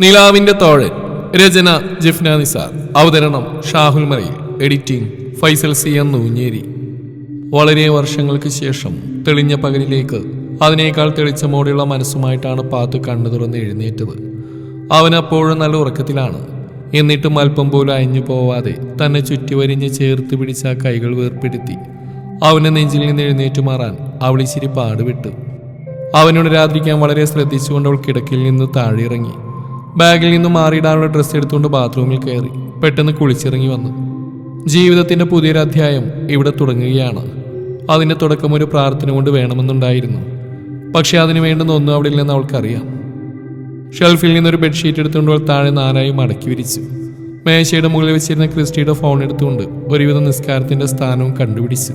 നിലാവിന്റെ തോഴൻ രചന ജിഫ്ന നിസാർ. അവതരണം Shahul Marayil editing Faisal C N Noonjeri. വളരെ വർഷങ്ങൾക്ക് ശേഷം തെളിഞ്ഞ പകലിലേക്ക് അതിനേക്കാൾ തെളിച്ചമോടെയുള്ള മനസ്സുമായിട്ടാണ് പാത്തു കണ്ണു തുറന്ന് എഴുന്നേറ്റത്. അവൻ അപ്പോഴും നല്ല ഉറക്കത്തിലാണ്. എന്നിട്ടും അല്പം പോലും അയഞ്ഞു പോവാതെ തന്നെ ചുറ്റിവരിഞ്ഞ് ചേർത്ത് പിടിച്ച കൈകൾ വേർപ്പെടുത്തി. അവനെ നെഞ്ചിൽ നിന്ന് എഴുന്നേറ്റ് മാറാൻ അവളിച്ചിരി പാടുവിട്ടു അവനോട് രാത്രിക്കാൻ വളരെ ശ്രദ്ധിച്ചുകൊണ്ട് അവൾ കിടക്കിൽ നിന്ന് താഴെ ഇറങ്ങി ബാഗിൽ നിന്ന് മാറിയിടാനുള്ള ഡ്രസ്സ് എടുത്തുകൊണ്ട് ബാത്റൂമിൽ കയറി. പെട്ടെന്ന് കുളിച്ചിറങ്ങി വന്നു. ജീവിതത്തിന്റെ പുതിയൊരു അധ്യായം ഇവിടെ തുടങ്ങുകയാണ്. അതിന്റെ തുടക്കം ഒരു പ്രാർത്ഥന കൊണ്ട് വേണമെന്നുണ്ടായിരുന്നു. പക്ഷെ അതിന് വേണ്ടുന്ന ഒന്നും അവിടെ ഇല്ലെന്ന് അവൾക്കറിയാം. ഷെൽഫിൽ നിന്നൊരു ബെഡ്ഷീറ്റ് എടുത്തുകൊണ്ട് അവൾ താഴെ നാലായി മടക്കി വിരിച്ചു. മേശയുടെ മുകളിൽ വെച്ചിരുന്ന ക്രിസ്റ്റിയുടെ ഫോൺ എടുത്തുകൊണ്ട് ഒരുവിധ നിസ്കാരത്തിന്റെ സ്ഥാനവും കണ്ടുപിടിച്ചു.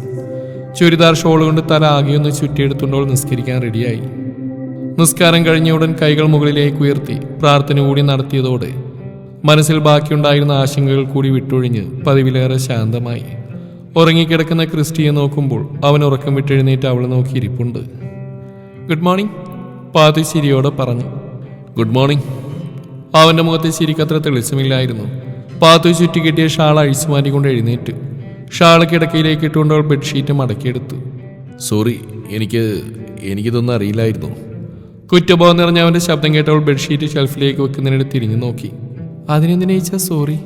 ചുരിദാർ ഷോൾ കൊണ്ട് തല ആകെയൊന്ന് ചുറ്റിയെടുത്തുകൊണ്ട് അവൾ നിസ്കരിക്കാൻ റെഡിയായി നിസ്കാരം കഴിഞ്ഞ ഉടൻ കൈകൾ മുകളിലേക്ക് ഉയർത്തി പ്രാർത്ഥന കൂടി നടത്തിയതോടെ മനസ്സിൽ ബാക്കിയുണ്ടായിരുന്ന ആശങ്കകൾ കൂടി വിട്ടൊഴിഞ്ഞ് പതിവിലേറെ ശാന്തമായി. ഉറങ്ങിക്കിടക്കുന്ന ക്രിസ്റ്റിയെ നോക്കുമ്പോൾ അവൻ ഉറക്കം വിട്ടെഴുന്നേറ്റ് അവളെ നോക്കി ഇരിപ്പുണ്ട്. ഗുഡ് മോർണിംഗ് പാതി ചിരിയോടെ പറഞ്ഞു. Good morning. അവന്റെ മുഖത്തെ ചിരിക്കത്ര തെളിച്ചമില്ലായിരുന്നു. പാത്തു ചുറ്റി കെട്ടിയ ഷാൾ അഴിച്ചു മാറ്റിക്കൊണ്ട് എഴുന്നേറ്റ്. ഷാൾ കിടക്കയിലേക്ക് ഇട്ടുകൊണ്ട് അവൾ ബെഡ്ഷീറ്റ് മടക്കിയെടുത്തു. സോറി എനിക്ക് എനിക്കിതൊന്നും അറിയില്ലായിരുന്നു. കുറ്റബോധം നിറഞ്ഞ അവന്റെ ശബ്ദം കേട്ടവൾ ബെഡ്ഷീറ്റ് ഷെൽഫിലേക്ക് വെക്കുന്നതിനിടെ തിരിഞ്ഞു നോക്കി. അതിനെന്തിനയിച്ചാ സോറി.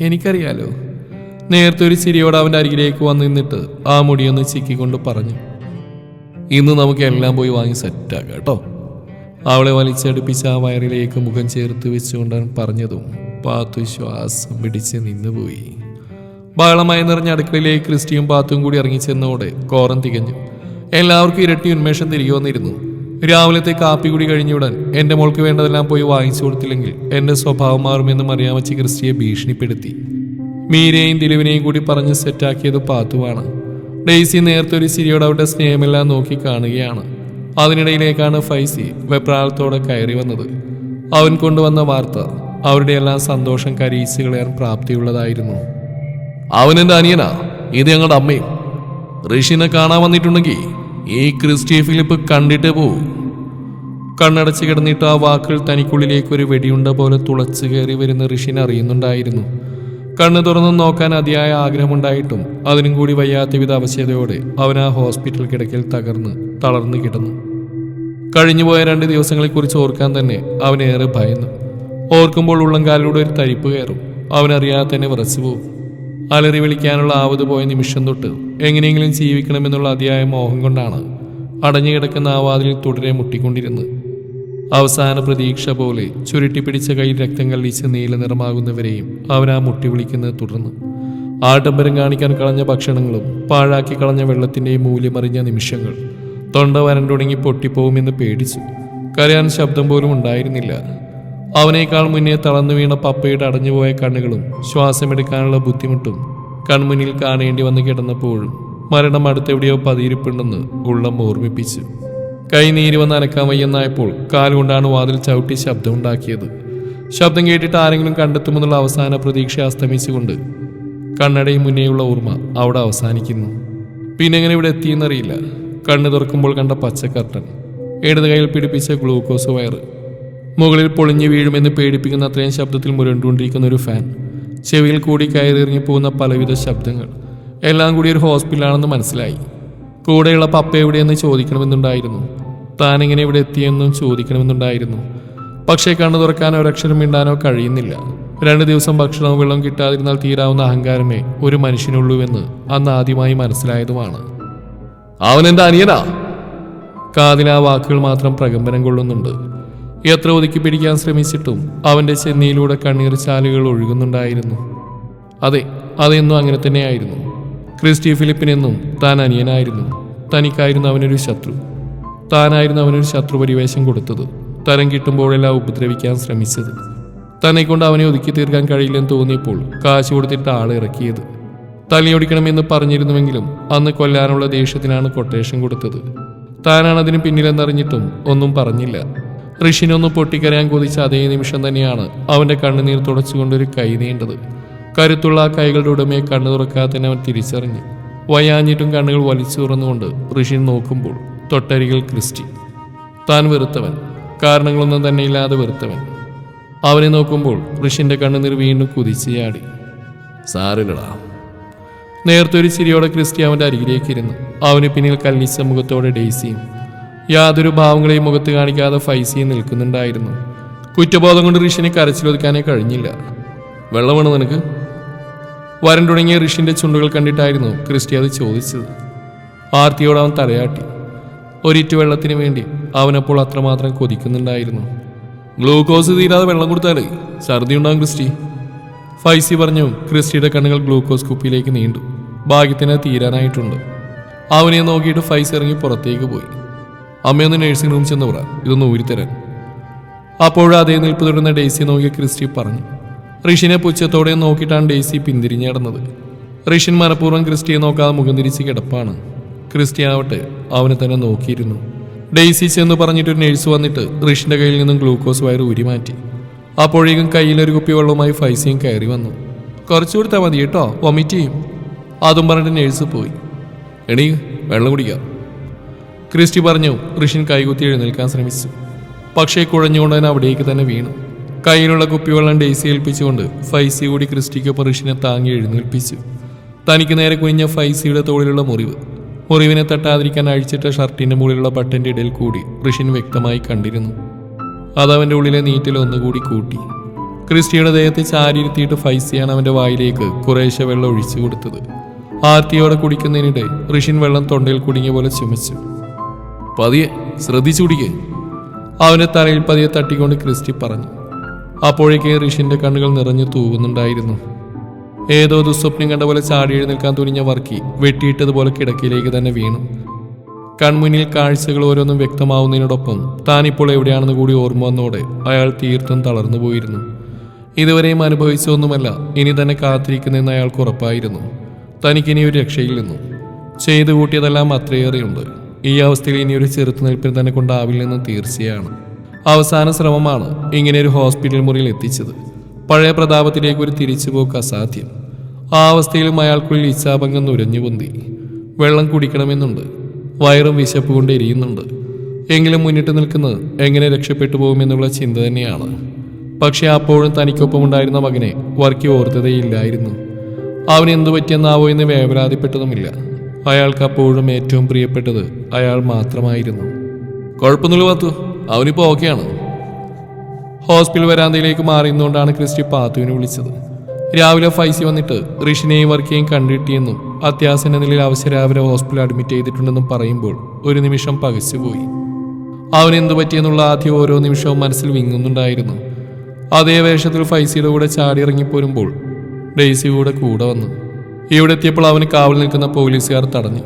എനിക്കറിയാലോ. നേരത്തെ ഒരു ചിരിയോടെ അവന്റെ അരികിലേക്ക് വന്നു നിന്നിട്ട് ആ മുടിയൊന്ന് ചിക്കിക്കൊണ്ട് പറഞ്ഞു. ഇന്ന് നമുക്ക് എല്ലാം പോയി വാങ്ങി സെറ്റാക്കാം കേട്ടോ. അവളെ വലിച്ചടുപ്പിച്ച് ആ വയറിലേക്ക് മുഖം ചേർത്ത് വെച്ചുകൊണ്ടാണ് പറഞ്ഞതും പാത്തു ശ്വാസം പിടിച്ച് നിന്നുപോയി. ബഹളമായി നിറഞ്ഞ അടുക്കളയിലേക്ക് ക്രിസ്റ്റിയും പാത്തും കൂടി ഇറങ്ങിച്ചെന്നോടെ കോറം തികഞ്ഞു. എല്ലാവർക്കും ഇരട്ടി ഉന്മേഷം തിരികെ വന്നിരുന്നു. രാവിലത്തെ കാപ്പി കൂടി കഴിഞ്ഞയുടൻ എന്റെ മോൾക്ക് വേണ്ടതെല്ലാം പോയി വാങ്ങിച്ചു കൊടുത്തില്ലെങ്കിൽ എന്റെ സ്വഭാവം മാറുമെന്ന് മറിയാമച്ചി ക്രിസ്റ്റിയെ ഭീഷണിപ്പെടുത്തി. മീരയെയും ദിലുവിനെയും കൂടി പറഞ്ഞ് സെറ്റാക്കിയത് പാത്തുവാണ്. ഡെയ്സി നേരത്തെ ഒരു സിരിയോട് അവരുടെ സ്നേഹമെല്ലാം നോക്കി കാണുകയാണ്. അതിനിടയിലേക്കാണ് ഫൈസി വെപ്രാളത്തോടെ കയറി വന്നത്. അവൻ കൊണ്ടുവന്ന വാർത്ത അവരുടെ എല്ലാം സന്തോഷം കരീച്ചു കളയാൻ പ്രാപ്തിയുള്ളതായിരുന്നു. അവനെന്റെ അനിയനാ? ഇത് ഞങ്ങളുടെ അമ്മയും. ഋഷിനെ കാണാൻ വന്നിട്ടുണ്ടെങ്കിൽ ഈ ക്രിസ്റ്റി ഫിലിപ്പ് കണ്ടിട്ട് പോവും കണ്ണടച്ച് കിടന്നിട്ട് ആ വാക്കുകൾ തനിക്കുള്ളിലേക്ക് ഒരു വെടിയുണ്ട പോലെ തുളച്ചു കയറി വരുന്ന ഋഷിനെ അറിയുന്നുണ്ടായിരുന്നു. കണ്ണു തുറന്നു നോക്കാൻ അതിയായ ആഗ്രഹമുണ്ടായിട്ടും അതിനും കൂടി വയ്യാത്ത വിധ അവശതയോടെ അവൻ ആ ഹോസ്പിറ്റൽ കിടക്കൽ തകർന്ന് തളർന്നു കിടന്നു. കഴിഞ്ഞുപോയ രണ്ട് ദിവസങ്ങളെക്കുറിച്ച് ഓർക്കാൻ തന്നെ അവനേറെ ഭയന്നു. ഓർക്കുമ്പോൾ ഉള്ളംകാലിലൂടെ ഒരു തരിപ്പ് കയറും. അവനറിയാതെ തന്നെ വിറച്ചു പോകും. അലറി വിളിക്കാനുള്ള ആവത് പോയ നിമിഷം തൊട്ട് എങ്ങനെയെങ്കിലും ജീവിക്കണമെന്നുള്ള അതിയായ മോഹം കൊണ്ടാണ് അടഞ്ഞു കിടക്കുന്ന ആ വാതിലിൽ തുടരെ മുട്ടിക്കൊണ്ടിരുന്നത്. അവസാന പ്രതീക്ഷ പോലെ ചുരുട്ടി പിടിച്ച കയ്യിൽ രക്തം കള്ളിച്ച് നീല നിറമാകുന്നവരെയും അവൻ ആ മുട്ടി വിളിക്കുന്നത് തുടർന്നു ആഡംബരം കാണിക്കാൻ കളഞ്ഞ ഭക്ഷണങ്ങളും പാഴാക്കി കളഞ്ഞ വെള്ളത്തിന്റെയും മൂല്യമറിഞ്ഞ നിമിഷങ്ങൾ തൊണ്ട വരണ്ടുണങ്ങി പൊട്ടിപ്പോവുമെന്ന് പേടിച്ചു. കരയാൻ ശബ്ദം പോലും ഉണ്ടായിരുന്നില്ല. അവനേക്കാൾ മുന്നേ തളർന്നു വീണ പപ്പയുടെ അടഞ്ഞുപോയ കണ്ണുകളും ശ്വാസമെടുക്കാനുള്ള ബുദ്ധിമുട്ടും കൺമുന്നിൽ കാണേണ്ടി വന്ന് കിടന്നപ്പോൾ മരണം അടുത്തെവിടെയോ പതിയിരിപ്പുണ്ടെന്ന് ഉള്ളം ഓർമ്മിപ്പിച്ചു. കൈ നീര് വന്ന് അനക്കാൻ വയ്യെന്നായപ്പോൾ കാലുകൊണ്ടാണ് വാതിൽ ചവിട്ടി ശബ്ദമുണ്ടാക്കിയത് ശബ്ദം കേട്ടിട്ട് ആരെങ്കിലും കണ്ടെത്തുമെന്നുള്ള അവസാന പ്രതീക്ഷ അസ്തമിച്ചുകൊണ്ട് കണ്ണടയും മുന്നേയുള്ള ഓർമ്മ അവിടെ അവസാനിക്കുന്നു. പിന്നെ എങ്ങനെ ഇവിടെ എത്തിയെന്നറിയില്ല. കണ്ണു തുറക്കുമ്പോൾ കണ്ട പച്ചക്കർട്ടൻ ഇടത് കയ്യിൽ പിടിപ്പിച്ച ഗ്ലൂക്കോസ് വയർ മുകളിൽ പൊളിഞ്ഞു വീഴുമെന്ന് പേടിപ്പിക്കുന്ന അത്രയും ശബ്ദത്തിൽ മുരണ്ടുകൊണ്ടിരിക്കുന്ന ഒരു ഫാൻ ചെവിയിൽ കൂടി കയറിയിറങ്ങി പോകുന്ന പലവിധ ശബ്ദങ്ങൾ. എല്ലാം കൂടി ഒരു ഹോസ്പിറ്റലാണെന്ന് മനസ്സിലായി. കൂടെയുള്ള പപ്പ എവിടെയെന്ന് ചോദിക്കണമെന്നുണ്ടായിരുന്നു. താൻ എങ്ങനെ ഇവിടെ എത്തിയെന്നും ചോദിക്കണമെന്നുണ്ടായിരുന്നു. പക്ഷേ കണ്ണു തുറക്കാനോ ഒരക്ഷരം മിണ്ടാനോ കഴിയുന്നില്ല. രണ്ട് ദിവസം ഭക്ഷണവും വെള്ളവും കിട്ടാതിരുന്നാൽ തീരാവുന്ന അഹങ്കാരമേ ഒരു മനുഷ്യനുള്ളൂവെന്ന് അന്ന് ആദ്യമായി മനസ്സിലായതുമാണ്. അവനെന്താ അനിയനാ? കാതിൽ ആ വാക്കുകൾ മാത്രം പ്രകമ്പനം കൊള്ളുന്നുണ്ട്. എത്ര ഒതുക്കി പിടിക്കാൻ ശ്രമിച്ചിട്ടും അവന്റെ ചെന്നിയിലൂടെ കണ്ണീർ ചാലുകൾ ഒഴുകുന്നുണ്ടായിരുന്നു. അതെ അതെന്നും അങ്ങനെ തന്നെയായിരുന്നു. ക്രിസ്റ്റി ഫിലിപ്പിനെന്നും താൻ അനിയനായിരുന്നു. തനിക്കായിരുന്നു അവനൊരു ശത്രു. താനായിരുന്നു അവനൊരു ശത്രു പരിവേഷം കൊടുത്തത്. തരം കിട്ടുമ്പോഴെല്ലാം ഉപദ്രവിക്കാൻ ശ്രമിച്ചത്. തന്നെ കൊണ്ട് അവനെ ഒതുക്കി തീർക്കാൻ കഴിയില്ലെന്ന് തോന്നിയപ്പോൾ കാശ് കൊടുത്തിട്ട് ആളെ ഇറക്കിയത്. തലയൊടിക്കണമെന്ന് പറഞ്ഞിരുന്നുവെങ്കിലും അന്ന് കൊല്ലാനുള്ള ദേഷ്യത്തിനാണ് കൊട്ടേഷൻ കൊടുത്തത്. താനാണ് അതിന് പിന്നിലെന്നറിഞ്ഞിട്ടും ഒന്നും പറഞ്ഞില്ല. ഋഷിനൊന്ന് പൊട്ടിക്കരയാൻ കൊതിച്ച അതേ നിമിഷം തന്നെയാണ് അവന്റെ കണ്ണുനീർ തുടച്ചുകൊണ്ടൊരു കൈ നീണ്ടത്. കരുത്തുള്ള ആ കൈകളുടെ ഉടമയെ കണ്ണു തുറക്കാതെ അവൻ തിരിച്ചറിഞ്ഞു. വയാഞ്ഞിട്ടും കണ്ണുകൾ വലിച്ചു തുറന്നുകൊണ്ട് ഋഷി നോക്കുമ്പോൾ തൊട്ടരികിൽ ക്രിസ്റ്റി. താൻ വെറുത്തവൻ. കാരണങ്ങളൊന്നും തന്നെ ഇല്ലാതെ വെറുത്തവൻ. അവനെ നോക്കുമ്പോൾ ഋഷിന്റെ കണ്ണുനീർ വീണ്ടും കുതിച്ചു ചാടി. സാറുകളാ നേരത്തെ ഒരു ചിരിയോടെ ക്രിസ്റ്റി അവന്റെ അരികിലേക്ക് ഇരുന്നു. അവന് പിന്നിൽ കല്ലിച്ച മുഖത്തോടെ ഡെയ്സിയും യാതൊരു ഭാവങ്ങളെയും മുഖത്ത് കാണിക്കാതെ ഫൈസിയെ നിൽക്കുന്നുണ്ടായിരുന്നു. കുറ്റബോധം കൊണ്ട് ഋഷിനെ കരച്ചിലൊതുക്കാനേ കഴിഞ്ഞില്ല. വെള്ളമാണ് നിനക്ക്? വരൻ തുടങ്ങിയ ഋഷിന്റെ ചുണ്ടുകൾ കണ്ടിട്ടായിരുന്നു ക്രിസ്റ്റി അത് ചോദിച്ചത്. ആർത്തിയോട് അവൻ തലയാട്ടി. ഒരിറ്റു വെള്ളത്തിന് വേണ്ടി അവനപ്പോൾ അത്രമാത്രം കൊതിക്കുന്നുണ്ടായിരുന്നു. ഗ്ലൂക്കോസ് തീരാതെ വെള്ളം കൊടുത്താലേ? ഛർദി ഉണ്ടാകും ക്രിസ്റ്റി. ഫൈസി പറഞ്ഞു ക്രിസ്റ്റിയുടെ കണ്ണുകൾ ഗ്ലൂക്കോസ് കുപ്പിയിലേക്ക് നീണ്ടു. ഭാഗ്യത്തിന് തീരാനായിട്ടുണ്ട്. അവനെ നോക്കിയിട്ട് ഫൈസി ഇറങ്ങി പുറത്തേക്ക് പോയി. അമ്മയൊന്ന് നഴ്സിംഗ് റൂം ചെന്ന് പറ ഇതൊന്ന് ഊരിത്തരാൻ. അപ്പോഴും അതേ നിൽപ്പ് തുടരുന്ന ഡെയ്സി നോക്കി ക്രിസ്റ്റി പറഞ്ഞു. ഋഷിനെ പുച്ഛത്തോടെ നോക്കിയിട്ടാണ് ഡെയ്സി പിന്തിരിഞ്ഞടന്നത് ഋഷിൻ മനഃപൂർവം ക്രിസ്റ്റിയെ നോക്കാതെ മുഖം തിരിച്ച് കിടപ്പാണ്. ക്രിസ്റ്റി ആവട്ടെ അവനെ തന്നെ നോക്കിയിരുന്നു. ഡെയ്സി ചെന്ന് പറഞ്ഞിട്ടൊരു നഴ്സ് വന്നിട്ട് ഋഷിന്റെ കയ്യിൽ നിന്നും ഗ്ലൂക്കോസ് വയർ ഊരി മാറ്റി. അപ്പോഴേക്കും കയ്യിലൊരു കുപ്പി വെള്ളവുമായി ഫൈസിയും കയറി വന്നു. കുറച്ചു കൊടുത്താൽ മതി കേട്ടോ വൊമിറ്റ് ചെയ്യും. അതും പറഞ്ഞിട്ട് നഴ്സ് പോയി. എണീ വെള്ളം കുടിക്കാം. ക്രിസ്റ്റി പറഞ്ഞു ഋഷിൻ കൈകുത്തി എഴുന്നേൽക്കാൻ ശ്രമിച്ചു. പക്ഷേ കുഴഞ്ഞുകൊണ്ട് തന്നെ അവിടേക്ക് തന്നെ വീണു. കയ്യിലുള്ള കുപ്പിവെള്ളം ഡെയ്സി ഏൽപ്പിച്ചുകൊണ്ട് ഫൈസി കൂടി ക്രിസ്റ്റിക്കൊപ്പം ഋഷിനെ താങ്ങി എഴുന്നേൽപ്പിച്ചു. തനിക്ക് നേരെ കുഞ്ഞ ഫൈസിയുടെ തോളിലുള്ള മുറിവ്. മുറിവിനെ തട്ടാതിരിക്കാൻ അഴിച്ചിട്ട ഷർട്ടിന്റെ മുകളിലുള്ള ബട്ടന്റെ ഇടയിൽ കൂടി ഋഷിൻ വ്യക്തമായി കണ്ടിരുന്നു. അതവന്റെ ഉള്ളിലെ നീറ്റിൽ ഒന്നുകൂടി കൂട്ടി. ക്രിസ്റ്റിയുടെ ദേഹത്തെ ചാരിയിരുത്തിയിട്ട് ഫൈസിയാണ് അവന്റെ വായിലേക്ക് കുറേശ്ശെ വെള്ളം ഒഴിച്ചു കൊടുത്തത്. ആർത്തിയോടെ കുടിക്കുന്നതിനിടെ ഋഷിൻ വെള്ളം തൊണ്ടയിൽ കുടുങ്ങിയ പോലെ ചുമച്ചു. പതിയെ ശ്രദ്ധിച്ചു അവനെ തലയിൽ പതിയെ തട്ടിക്കൊണ്ട് ക്രിസ്റ്റി പറഞ്ഞു. അപ്പോഴേക്ക് ഋഷിന്റെ കണ്ണുകൾ നിറഞ്ഞു തൂകുന്നുണ്ടായിരുന്നു. ഏതോ ദുസ്വപ്നം കണ്ട പോലെ ചാടി എഴുന്നേൽക്കാൻ തുനിഞ്ഞ വർക്കി വെട്ടിയിട്ടതുപോലെ കിടക്കയിലേക്ക് തന്നെ വീണു. കൺമുന്നിൽ കാഴ്ചകൾ ഓരോന്നും വ്യക്തമാവുന്നതിനോടൊപ്പം താനിപ്പോൾ എവിടെയാണെന്ന് കൂടി ഓർമ്മ വന്നോടെ അയാൾ തീർത്തും തളർന്നു പോയിരുന്നു. ഇതുവരെയും അനുഭവിച്ചൊന്നുമല്ല ഇനി തന്നെ കാത്തിരിക്കുന്നതെന്ന് അയാൾക്ക് ഉറപ്പായിരുന്നു. തനിക്കിനി ഒരു രക്ഷയിൽ നിന്നു ചെയ്തു കൂട്ടിയതെല്ലാം അത്രയേറെയുണ്ട്. ഈ അവസ്ഥയിൽ ഇനി ഒരു ചെറുത്തുനിൽപ്പിന് തന്നെ കൊണ്ടാവില്ലെന്ന് തീർച്ചയാണ്. അവസാന ശ്രമമാണ് ഇങ്ങനെ ഒരു ഹോസ്പിറ്റൽ മുറിയിൽ എത്തിച്ചത്. പഴയ പ്രതാപത്തിലേക്ക് ഒരു തിരിച്ചുപോക്ക് അസാധ്യം. ആ അവസ്ഥയിലും അയാൾക്കുള്ളിൽ ഇച്ഛാഭംഗം നുരഞ്ഞു പൊന്തി. വെള്ളം കുടിക്കണമെന്നുണ്ട്. വയറും വിശപ്പ് കൊണ്ട് എരിയുന്നുണ്ട്. എങ്കിലും മുന്നിട്ട് നിൽക്കുന്നത് എങ്ങനെ രക്ഷപ്പെട്ടു പോകുമെന്നുള്ള ചിന്ത തന്നെയാണ്. പക്ഷെ അപ്പോഴും തനിക്കൊപ്പം ഉണ്ടായിരുന്ന മകനെ വർക്കി ഓർത്തതേയില്ലായിരുന്നു. അവനെന്തു പറ്റിയെന്നാവോ എന്ന് വേവലാതിപ്പെട്ടതുമില്ല. അയാൾക്ക് അപ്പോഴും ഏറ്റവും പ്രിയപ്പെട്ടത് അയാൾ മാത്രമായിരുന്നു. കുഴപ്പമൊന്നുമില്ല പാത്തു. അവനിപ്പോ ഓക്കെയാണ്. ഹോസ്പിറ്റൽ വരാന്തയിലേക്ക് മാറിയുന്നതുകൊണ്ടാണ് ക്രിസ്റ്റി പാത്തുവിനെ വിളിച്ചത്. രാവിലെ ഫൈസി വന്നിട്ട് ഋഷിനെയും വർക്കിയെയും കണ്ടിട്ടിയെന്നും അത്യാസന്ന നിലയിൽ അവശരാവരെ ഹോസ്പിറ്റലിൽ അഡ്മിറ്റ് ചെയ്തിട്ടുണ്ടെന്നും പറയുമ്പോൾ ഒരു നിമിഷം പകച്ചുപോയി. അവൻ എന്തു പറ്റിയെന്നുള്ള ആദ്യം ഓരോ നിമിഷവും മനസ്സിൽ വിങ്ങുന്നുണ്ടായിരുന്നു. അതേ വേഷത്തിൽ ഫൈസിയുടെ കൂടെ ചാടിയിറങ്ങിപ്പോരുമ്പോൾ ഡെയ്സിയുടെ ഡെയ്സി കൂടെ കൂടെ വന്നു. ഇവിടെ എത്തിയപ്പോൾ അവന് കാവൽ നിൽക്കുന്ന പോലീസുകാർ തടഞ്ഞു.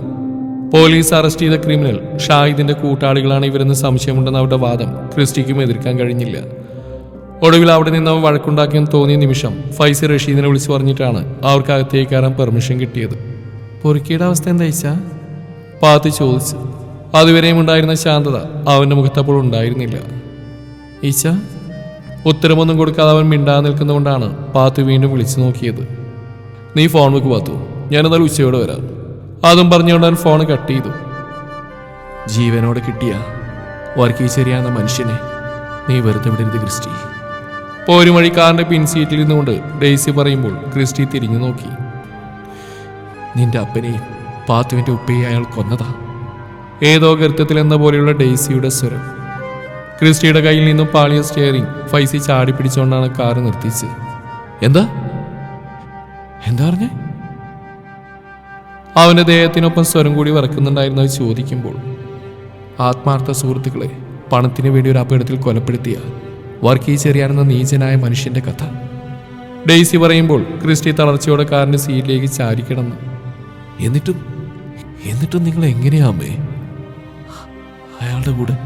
പോലീസ് അറസ്റ്റ് ചെയ്ത ക്രിമിനൽ ഷാഹിദിന്റെ കൂട്ടാളികളാണ് ഇവരെന്ന് സംശയമുണ്ടെന്ന അവരുടെ വാദം ക്രിസ്റ്റിക്കും എതിർക്കാൻ കഴിഞ്ഞില്ല. ഒടുവിൽ അവിടെ നിന്ന് അവൻ വഴക്കുണ്ടാക്കിയെന്ന് തോന്നിയ നിമിഷം ഫൈസി റഷീദിനെ വിളിച്ചു പറഞ്ഞിട്ടാണ് അവർക്ക് അകത്തേക്ക് കയറാൻ പെർമിഷൻ കിട്ടിയത്. പൊറുക്കിയുടെ അവസ്ഥ എന്താ പാത്തി ചോദിച്ചു. അതുവരെയും ഉണ്ടായിരുന്ന ശാന്തത അവന്റെ മുഖത്തപ്പോൾ ഉണ്ടായിരുന്നില്ല. ഈച്ച ഉത്തരമൊന്നും കൊടുക്കാതെ അവൻ മിണ്ടാതെ നിൽക്കുന്നതുകൊണ്ടാണ് പാത്തു വീണ്ടും വിളിച്ചു നോക്കിയത്. നീ ഫോൺ വെക്ക് പാത്തു ഞാനെന്തായാലും ഉച്ചയോടെ വരാം. അതും പറഞ്ഞുകൊണ്ട് ഞാൻ ഫോൺ കട്ട് ചെയ്തു. ജീവനോട് കിട്ടിയ വർക്കി ശരിയാകുന്ന മനുഷ്യനെ നീ വെറുതെ വിടരുത് ക്രിസ്റ്റി. ഒരു വഴി കാറിന്റെ പിൻസീറ്റിൽ നിന്നുകൊണ്ട് ഡെയ്സി പറയുമ്പോൾ ക്രിസ്റ്റി തിരിഞ്ഞു നോക്കി. നിന്റെ അപ്പനെയും പാത്തുവിന്റെ ഉപ്പയെ അയാൾ കൊന്നതാ. ഏതോ ഗർത്തത്തിൽ എന്ന പോലെയുള്ള ഡേസിയുടെ സ്വരം. ക്രിസ്റ്റിയുടെ കയ്യിൽ നിന്നും പാളിയ സ്റ്റിയറിംഗ് ഫൈസി ചാടി പിടിച്ചുകൊണ്ടാണ് കാറ് നിർത്തിച്ചത് എന്താ? എന്താ പറഞ്ഞേ? അവന്റെ ദേഹത്തിനൊപ്പം സ്വരം കൂടി വറക്കുന്നുണ്ടായിരുന്നു ചോദിക്കുമ്പോൾ. ആത്മാർത്ഥ സുഹൃത്തുക്കളെ പണത്തിന് വേണ്ടി ഒരു അപകടത്തിൽ കൊലപ്പെടുത്തിയ വർക്കി ചെറിയാനെന്ന നീചനായ മനുഷ്യന്റെ കഥ. ഡെയ്സി പറയുമ്പോൾ ക്രിസ്റ്റി തളർച്ചയോടെ കാറിന്റെ സീറ്റിലേക്ക് ചാരിക്കണം എന്നിട്ടും എന്നിട്ടും നിങ്ങൾ എങ്ങനെയാമേ അയാളുടെ കൂടെ.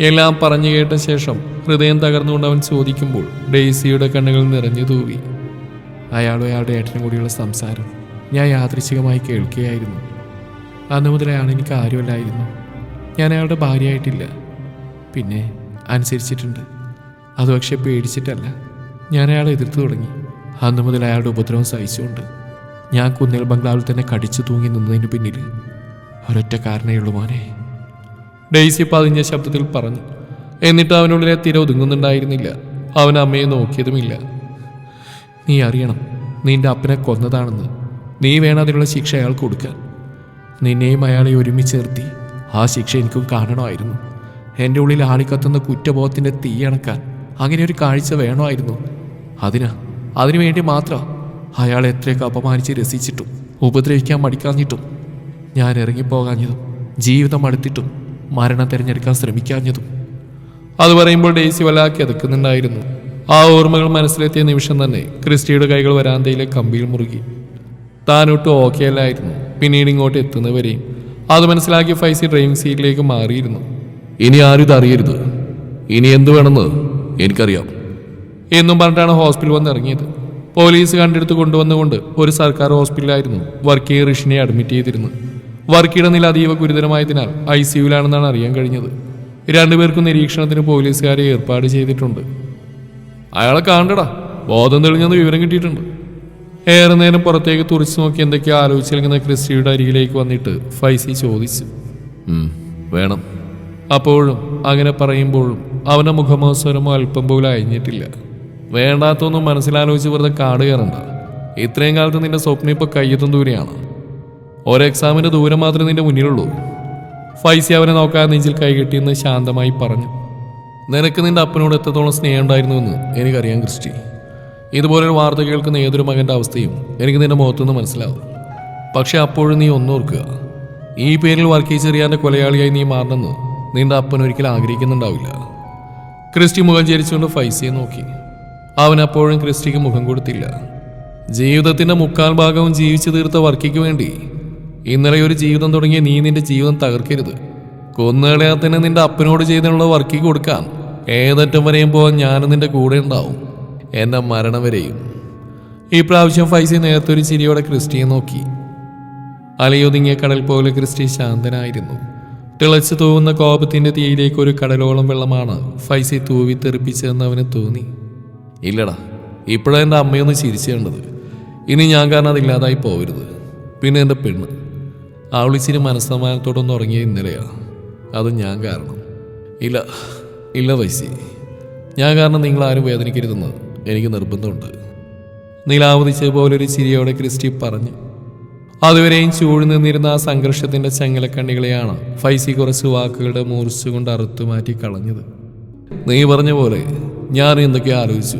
എല്ലാം പറഞ്ഞു കേട്ട ശേഷം ഹൃദയം തകർന്നുകൊണ്ട് അവൻ ചോദിക്കുമ്പോൾ ഡെയ്സിയുടെ കണ്ണുകൾ നിറഞ്ഞു തൂവി. അയാളും അയാളുടെ ഏട്ടനും കൂടിയുള്ള സംസാരം ഞാൻ യാദൃശികമായി കേൾക്കുകയായിരുന്നു. അന്ന് മുതൽ അയാൾ എനിക്ക് ആരുമല്ലായിരുന്നു. ഞാൻ അയാളുടെ ഭാര്യയായിട്ടില്ല. പിന്നെ അനുസരിച്ചിട്ടുണ്ട്. അത് പക്ഷെ പേടിച്ചിട്ടല്ല. ഞാൻ അയാളെ എതിർത്ത് തുടങ്ങി. അന്ന് മുതൽ അയാളുടെ ഉപദ്രവം സഹിച്ചുകൊണ്ട് ഞാൻ കുന്നിൽ ബംഗ്ലാവിൽ തന്നെ കടിച്ചു തൂങ്ങി നിന്നതിന് പിന്നിൽ ഒരൊറ്റ കാരണയുള്ളൂ മോനെ. ഡെയ്സി പതിഞ്ഞ ശബ്ദത്തിൽ പറഞ്ഞു. എന്നിട്ട് അവനുള്ളിലെ തിര ഒതുങ്ങുന്നുണ്ടായിരുന്നില്ല. അവൻ അമ്മയെ നോക്കിയതുമില്ല. നീ അറിയണം നിന്റെ അപ്പനെ കൊന്നതാണെന്ന്. നീ വേണം അതിനുള്ള ശിക്ഷ അയാൾക്ക് കൊടുക്കാൻ. നിന്നെയും അയാളെ ഒരുമിച്ച് നിർത്തി. ആ ശിക്ഷ എനിക്കും കാണണമായിരുന്നു. എന്റെ ഉള്ളിൽ ആളിക്കത്തുന്ന കുറ്റബോധത്തിന്റെ തീയണക്കാൻ അങ്ങനെ ഒരു കാഴ്ച വേണമായിരുന്നു. അതിനാ അതിനു വേണ്ടി മാത്രം അയാൾ എത്രയൊക്കെ അപമാനിച്ച് രസിച്ചിട്ടും ഉപദ്രവിക്കാൻ മടിക്കാഞ്ഞിട്ടും ഞാൻ ഇറങ്ങിപ്പോകാഞ്ഞതും ജീവിതം അടുത്തിട്ടും മരണം തിരഞ്ഞെടുക്കാൻ ശ്രമിക്കാഞ്ഞതും. അത് പറയുമ്പോൾ ഡേസി വല്ലാക്കി എതക്കുന്നുണ്ടായിരുന്നു ആ ഓർമ്മകൾ മനസ്സിലെത്തിയ നിമിഷം തന്നെ ക്രിസ്റ്റിയുടെ കൈകൾ വരാന്തയിലെ കമ്പിയിൽ മുറുകി. താനൊട്ടും ഓക്കെ അല്ലായിരുന്നു. പിന്നീട് ഇങ്ങോട്ട് എത്തുന്നവരെയും അത് മനസ്സിലാക്കി ഫൈസി ഡ്രൈവിംഗ് സീറ്റിലേക്ക് മാറിയിരുന്നു. ഇനി ആരും ഇത് അറിയരുത്. ഇനി എന്ത് വേണമെന്ന് എനിക്കറിയാം. എന്നും പറഞ്ഞിട്ടാണ് ഹോസ്പിറ്റൽ വന്ന് ഇറങ്ങിയത്. പോലീസ് കണ്ടെടുത്ത് കൊണ്ടുവന്നുകൊണ്ട് ഒരു സർക്കാർ ഹോസ്പിറ്റലായിരുന്നു വർക്കി ഋഷിനെ അഡ്മിറ്റ് ചെയ്തിരുന്നു വർക്കിയുടെ നില അതീവ ഗുരുതരമായതിനാൽ ഐ സിയുലാണെന്നാണ് അറിയാൻ കഴിഞ്ഞത്. രണ്ടുപേർക്കും നിരീക്ഷണത്തിന് പോലീസുകാരെ ഏർപ്പാട് ചെയ്തിട്ടുണ്ട്. അയാളെ കാണണ്ടടാ. ബോധം തെളിഞ്ഞെന്ന് വിവരം കിട്ടിയിട്ടുണ്ട്. ഏറെ നേരം പുറത്തേക്ക് തുറച്ചു നോക്കി എന്തൊക്കെയോ ആലോചിച്ചിരിക്കുന്ന ക്രിസ്റ്റിയുടെ അരികിലേക്ക് വന്നിട്ട് ഫൈസി ചോദിച്ചു. വേണം. അപ്പോഴും അങ്ങനെ പറയുമ്പോഴും അവന്റെ മുഖമോ സ്വരമോ അല്പം പോലും അയഞ്ഞിട്ടില്ല. വേണ്ടാത്തൊന്നും മനസ്സിലാലോചിച്ച് വെറുതെ കാട് കയറണ്ട. ഇത്രയും കാലത്ത് നിന്റെ സ്വപ്നം ഇപ്പൊ കയ്യെത്തും ദൂരെയാണ്. ഒരു എക്സാമിന്റെ ദൂരം മാത്രമേ നിന്റെ മുന്നിലുള്ളൂ. ഫൈസി അവനെ നോക്കാതെ നെഞ്ചിൽ കൈകെട്ടിയെന്ന് ശാന്തമായി പറഞ്ഞു. നിനക്ക് നിന്റെ അപ്പനോട് എത്രത്തോളം സ്നേഹം ഉണ്ടായിരുന്നുവെന്ന് എനിക്കറിയാം ക്രിസ്റ്റി. ഇതുപോലൊരു വാർത്ത കേൾക്കുന്ന ഏതൊരു മകന്റെ അവസ്ഥയും എനിക്ക് നിന്റെ മുഖത്തുനിന്ന് മനസ്സിലാവും. പക്ഷേ അപ്പോഴും നീ ഒന്നോർക്കുക ഈ പേരിൽ വർക്കി ചെറിയാന്റെ കൊലയാളിയായി നീ മാറണമെന്ന് നിന്റെ അപ്പൻ ഒരിക്കലും ആഗ്രഹിക്കുന്നുണ്ടാവില്ല. ക്രിസ്റ്റി മുഖം ചരിച്ചുകൊണ്ട് ഫൈസിയെ നോക്കി. അവൻ അപ്പോഴും ക്രിസ്റ്റിക്ക് മുഖം കൊടുത്തില്ല. ജീവിതത്തിന്റെ മുക്കാൽ ഭാഗവും ജീവിച്ചു തീർത്ത വർക്കിക്ക് വേണ്ടി ഇന്നലെ ഒരു ജീവിതം തുടങ്ങിയ നീ നിന്റെ ജീവിതം തകർക്കരുത്. കൊന്നുകളയാത്തന്നെ നിന്റെ അപ്പനോട് ചെയ്തുള്ള വർക്കിക്ക് കൊടുക്കാൻ ഏതറ്റം വരെയും പോകാൻ ഞാനും നിന്റെ കൂടെ ഉണ്ടാവും. എന്റെ മരണം വരെയും. ഈ പ്രാവശ്യം ഫൈസി നേരത്തെ ഒരു ചിരിയോടെ ക്രിസ്റ്റിയെ നോക്കി. അലയൊതുങ്ങിയ കടൽ പോലെ ക്രിസ്റ്റി ശാന്തനായിരുന്നു. തിളച്ചു തൂവുന്ന കോപത്തിന്റെ തീയിലേക്ക് ഒരു കടലോളം വെള്ളമാണ് ഫൈസി തൂവി തെറിപ്പിച്ചതെന്ന് അവന് തോന്നി. ഇല്ലടാ ഇപ്പോഴാണ് എന്റെ അമ്മയൊന്ന് ചിരിച്ചേണ്ടത് ഇനി ഞാൻ കാരണം അതില്ലാതായി പോകരുത് പിന്നെ എന്റെ പെണ്ണ്. അവളിച്ചിരി മനസ്സമാനത്തോടൊന്ന് ഉറങ്ങിയ ഇന്നലെയാ. അത് ഞാൻ കാരണം. ഇല്ല ഇല്ല വൈസി. ഞാൻ കാരണം നിങ്ങൾ ആരും വേദനിക്കരുതെന്ന് എനിക്ക് നിർബന്ധമുണ്ട്. നിലാവതിച്ച പോലൊരു ചിരിയോടെ ക്രിസ്റ്റി പറഞ്ഞു അതുവരെയും ചൂഴി നിന്നിരുന്ന ആ സംഘർഷത്തിന്റെ ചങ്ങലക്കണ്ണികളെയാണ് ഫൈസി കുറച്ച് വാക്കുകളുടെ മൂർച്ച കൊണ്ട് അറുത്തു മാറ്റി കളഞ്ഞത്. നീ പറഞ്ഞ പോലെ ഞാൻ എന്തൊക്കെ ആലോചിച്ചു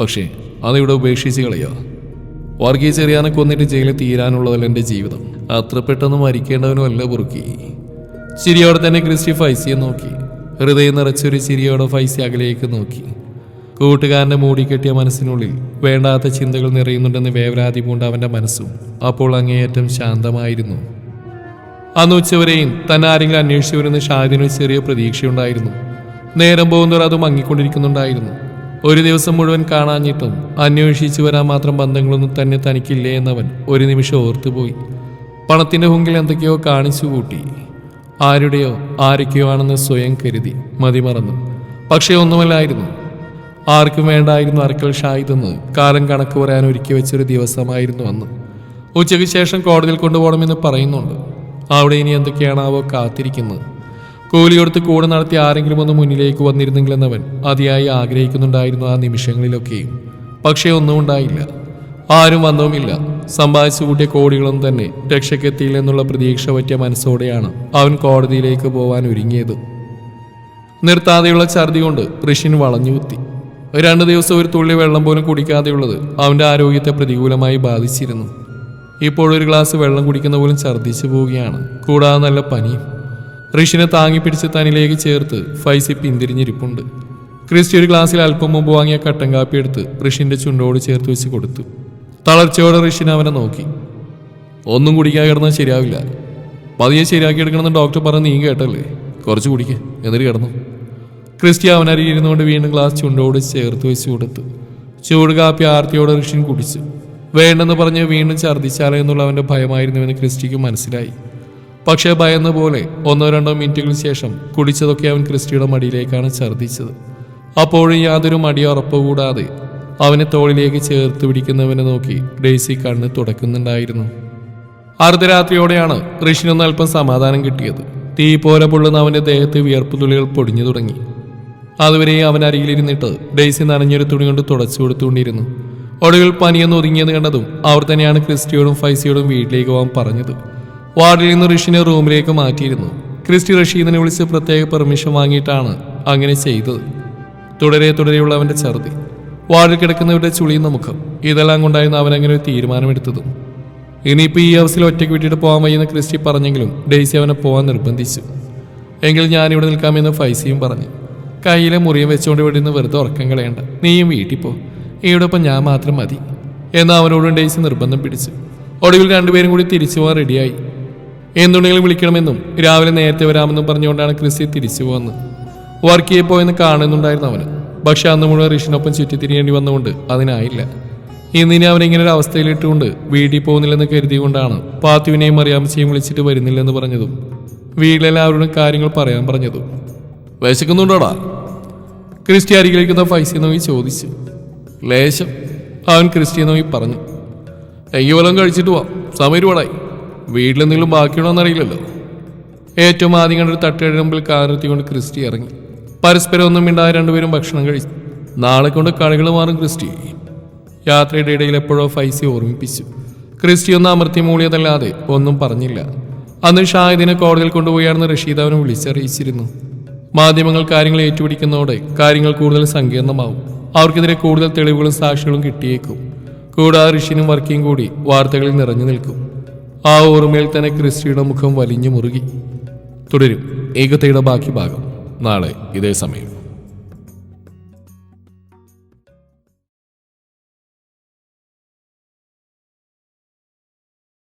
പക്ഷേ അതിവിടെ ഉപേക്ഷിച്ച് കളയോ. വർഗീസ് ചെറിയാനെ കൊന്നിട്ട് ജയിലിൽ തീരാനുള്ളതല്ല എന്റെ ജീവിതം. അത്ര പെട്ടെന്ന് മരിക്കേണ്ടവനുമല്ല പുറുക്കി. ചിരിയോടെ തന്നെ ക്രിസ്റ്റി ഫൈസിയെ നോക്കി. ഹൃദയം നിറച്ചൊരു ചിരിയോടെ ഫൈസി അകലേക്ക് നോക്കി. കൂട്ടുകാരന്റെ മൂടിക്കെട്ടിയ മനസ്സിനുള്ളിൽ വേണ്ടാത്ത ചിന്തകൾ നിറയുന്നുണ്ടെന്ന് വേവരാതി പൂണ്ട അവന്റെ മനസ്സും അപ്പോൾ അങ്ങേയറ്റം ശാന്തമായിരുന്നു. അന്ന് ഉച്ചവരെയും തന്നെ ആരെങ്കിലും അന്വേഷിച്ചു വരുന്ന ചെറിയ പ്രതീക്ഷയുണ്ടായിരുന്നു. നേരം പോകുന്നവർ അത് മങ്ങിക്കൊണ്ടിരിക്കുന്നുണ്ടായിരുന്നു. ഒരു ദിവസം മുഴുവൻ കാണാഞ്ഞിട്ടും അന്വേഷിച്ചു വരാൻ മാത്രം ബന്ധങ്ങളൊന്നും തന്നെ തനിക്കില്ലേ എന്നവൻ ഒരു നിമിഷം ഓർത്തുപോയി. പണത്തിന്റെ ഹുങ്കിൽ എന്തൊക്കെയോ കാണിച്ചു കൂട്ടി ആരുടെയോ ആരൊക്കെയോ ആണെന്ന് സ്വയം കരുതി മതിമറന്നു പക്ഷേ ഒന്നുമല്ലായിരുന്നു. ആർക്കും വേണ്ടായിരുന്നു അറക്കൽ ഷായിതെന്ന് കാലം കണക്ക് പറയാൻ ഒരുക്കി വെച്ചൊരു ദിവസമായിരുന്നു അന്ന്. ഉച്ചയ്ക്ക് ശേഷം കോടതിയിൽ കൊണ്ടുപോകണമെന്ന് പറയുന്നുണ്ട്. അവിടെ ഇനി എന്തൊക്കെയാണാവോ കാത്തിരിക്കുന്നത്. കൂലി കൊടുത്ത് കൂടെ നടത്തി ആരെങ്കിലും ഒന്ന് മുന്നിലേക്ക് വന്നിരുന്നെങ്കിലെന്നവൻ അതിയായി ആഗ്രഹിക്കുന്നുണ്ടായിരുന്നു ആ നിമിഷങ്ങളിലൊക്കെയും. പക്ഷേ ഒന്നും ഉണ്ടായില്ല. ആരും വന്നവുമില്ല. സമ്പാദിച്ചു കൂട്ടിയ കോടികളും തന്നെ രക്ഷയ്ക്കെത്തിയില്ലെന്നുള്ള പ്രതീക്ഷ പറ്റിയ മനസ്സോടെയാണ് അവൻ കോടതിയിലേക്ക് പോവാൻ ഒരുങ്ങിയത്. നിർത്താതെയുള്ള ഛർദി കൊണ്ട് ഋഷിന് വളഞ്ഞുകുത്തി രണ്ടു ദിവസം ഒരു തുള്ളി വെള്ളം പോലും കുടിക്കാതെയുള്ളത് അവന്റെ ആരോഗ്യത്തെ പ്രതികൂലമായി ബാധിച്ചിരുന്നു. ഇപ്പോൾ ഒരു ഗ്ലാസ് വെള്ളം കുടിക്കുന്ന പോലും ഛർദ്ദിച്ചു പോവുകയാണ്. കൂടാതെ നല്ല പനിയും. ഋഷിനെ താങ്ങിപ്പിടിച്ച് തനിലേക്ക് ചേർത്ത് ഫൈസി പിന്തിരിഞ്ഞിരിപ്പുണ്ട്. ക്രിസ്റ്റി ഒരു ഗ്ലാസ്സിൽ അല്പം മുമ്പ് വാങ്ങിയ കട്ടൻ കാപ്പി എടുത്ത് ഋഷിന്റെ ചുണ്ടോട് ചേർത്ത് വെച്ച് കൊടുത്തു. തളർച്ചയോടെ ഋഷിൻ അവനെ നോക്കി. ഒന്നും കുടിക്കാൻ കിടന്നാൽ ശരിയാവില്ല. പതിയെ ശരിയാക്കി എടുക്കണമെന്ന് ഡോക്ടർ പറഞ്ഞ് നീ കേട്ടല്ലേ? കുറച്ച് കുടിക്കുക എന്നിട്ട് കിടന്നു. ക്രിസ്റ്റി അവനരികിൽ ഇരുന്നുകൊണ്ട് വീണ്ടും ഗ്ലാസ് ചുണ്ടോട് ചേർത്ത് വെച്ച് കൊടുത്തു. ചൂട് കാപ്പി ആർത്തിയോടെ ഋഷിൻ കുടിച്ചു. വേണ്ടെന്ന് പറഞ്ഞ് വീണ്ടും ഛർദ്ദിച്ചാലേ എന്നുള്ള അവന്റെ ഭയമായിരുന്നുവെന്ന് ക്രിസ്റ്റിക്ക് മനസ്സിലായി. പക്ഷേ ഭയന്ന പോലെ ഒന്നോ രണ്ടോ മിനിറ്റുകൾക്ക് ശേഷം കുടിച്ചതൊക്കെ അവൻ ക്രിസ്റ്റിയുടെ മടിയിലേക്കാണ് ഛർദ്ദിച്ചത്. അപ്പോഴും യാതൊരു മടിയോ ഉറപ്പ് കൂടാതെ അവനെ തോളിലേക്ക് ചേർത്ത് പിടിക്കുന്നവനെ നോക്കി ഡെയ്സി കണ്ണ് തുടക്കുന്നുണ്ടായിരുന്നു. അർദ്ധരാത്രിയോടെയാണ് ഋഷിനൊന്ന് അല്പം സമാധാനം കിട്ടിയത്. തീ പോലെ പൊള്ളുന്ന അവന്റെ ദേഹത്ത് വിയർപ്പ് തുള്ളികൾ പൊടിഞ്ഞു തുടങ്ങി. അതുവരെ അവൻ അരികിലിരുന്നിട്ട് ഡെയ്സി നനഞ്ഞൊരു തുണി കൊണ്ട് തുടച്ചു കൊടുത്തുകൊണ്ടിരുന്നു. ഒടുവിൽ പനിയെന്ന് ഒതുങ്ങിയത് കണ്ടതും അവർ തന്നെയാണ് ക്രിസ്റ്റിയോടും ഫൈസിയോടും വീട്ടിലേക്ക് പോകാൻ പറഞ്ഞത്. വാർഡിൽ നിന്ന് ഋഷിനെ റൂമിലേക്ക് മാറ്റിയിരുന്നു. ക്രിസ്റ്റി റഷീദിനെ വിളിച്ച് പ്രത്യേക പെർമിഷൻ വാങ്ങിയിട്ടാണ് അങ്ങനെ ചെയ്തത്. തുടരെ തുടരെയുള്ള അവന്റെ ഛർദി വാർഡിൽ കിടക്കുന്നവരുടെ ചുളിയുന്ന മുഖം. ഇതെല്ലാം കൊണ്ടായിരുന്നു അവൻ അങ്ങനെ ഒരു തീരുമാനമെടുത്തതും. ഇനിയിപ്പോൾ ഈ ഹൗസിൽ ഒറ്റയ്ക്ക് വിട്ടിട്ട് പോകാൻ വയ്യെന്ന് ക്രിസ്റ്റി പറഞ്ഞെങ്കിലും ഡെയ്സി അവനെ പോകാൻ നിർബന്ധിച്ചു. എങ്കിൽ ഞാനിവിടെ നിൽക്കാമെന്ന് ഫൈസിയും പറഞ്ഞു. കയ്യിലെ മുറിയും വെച്ചുകൊണ്ട് ഇവിടെ നിന്ന് വെറുതെ ഉറക്കം കളയണ്ട. നീയും വീട്ടിൽ പോ. ഇവിടെ ഇപ്പം ഞാൻ മാത്രം മതി. എന്ന് അവനോടും ഡെയ്സി നിർബന്ധം പിടിച്ചു. ഒടുവിൽ രണ്ടുപേരും കൂടി തിരിച്ചു പോകാൻ റെഡിയായി. എന്തുണ്ടെങ്കിലും വിളിക്കണമെന്നും രാവിലെ നേരത്തെ വരാമെന്നും പറഞ്ഞുകൊണ്ടാണ് ക്രിസ്റ്റി തിരിച്ചു പോകുന്നത് വർക്ക് ചെയ്യപ്പോയെന്ന് കാണുന്നുണ്ടായിരുന്നു അവന്. പക്ഷെ അന്ന് മുഴുവൻ ഋഷിനൊപ്പം ചുറ്റിത്തിരിയേണ്ടി വന്നുകൊണ്ട് അതിനായില്ല. ഇന്നിനി അവനിങ്ങനെ ഒരു അവസ്ഥയിലിട്ടുകൊണ്ട് വീട്ടിൽ പോകുന്നില്ലെന്ന് കരുതിയുകൊണ്ടാണ് പാത്തുവിനെയും അറിയാമച്ചയും വിളിച്ചിട്ട് വരുന്നില്ലെന്ന് പറഞ്ഞതും വീട്ടിലെല്ലാവരോടും കാര്യങ്ങൾ പറയാൻ പറഞ്ഞതും. വിശക്കുന്നുണ്ടോടാ ക്രിസ്റ്റി അരികിലിരിക്കുന്ന ഫൈസി നോയി ചോദിച്ചു. ലേശം. അവൻ ക്രിസ്റ്റി നോയി പറഞ്ഞു. എങ്കിൽ വല്ലതും കഴിച്ചിട്ട് പോവാം സമയം ഒരുപാടായി. വീട്ടിലെന്തെങ്കിലും ബാക്കിയുണ്ടോ എന്നറിയില്ലല്ലോ ഏറ്റവും ആദ്യം കണ്ടൊരു തട്ടയുടെ മുമ്പിൽ കാറിലെത്തിക്കൊണ്ട് ക്രിസ്റ്റി ഇറങ്ങി. പരസ്പരം ഒന്നും മിണ്ടായ രണ്ടുപേരും ഭക്ഷണം കഴിച്ചു നാളെ കൊണ്ട് കളികൾ മാറും ക്രിസ്റ്റി. യാത്രയുടെ ഇടയിൽ എപ്പോഴോ ഫൈസി ഓർമ്മിപ്പിച്ചു. ക്രിസ്റ്റി ഒന്ന് അമർത്തി മൂളിയതല്ലാതെ ഒന്നും പറഞ്ഞില്ല. അന്ന് ഷാഹിദിനെ കോടതിയിൽ കൊണ്ടുപോയാണെന്ന് റഷീദ് അവനെ വിളിച്ചറിയിച്ചിരുന്നു. മാധ്യമങ്ങൾ കാര്യങ്ങൾ ഏറ്റുപിടിക്കുന്നതോടെ കാര്യങ്ങൾ കൂടുതൽ സങ്കീർണമാവും. അവർക്കെതിരെ കൂടുതൽ തെളിവുകളും സാക്ഷികളും കിട്ടിയേക്കും. കൂടാതെ ഋഷിനും വർക്കിയും കൂടി വാർത്തകളിൽ നിറഞ്ഞു നിൽക്കും. ആ ഓർമ്മയിൽ തന്നെ ക്രിസ്റ്റിയുടെ മുഖം വലിഞ്ഞു മുറുകി. തുടരും. ഏകതയുടെ ബാക്കി ഭാഗം. നാളെ ഇതേ സമയം.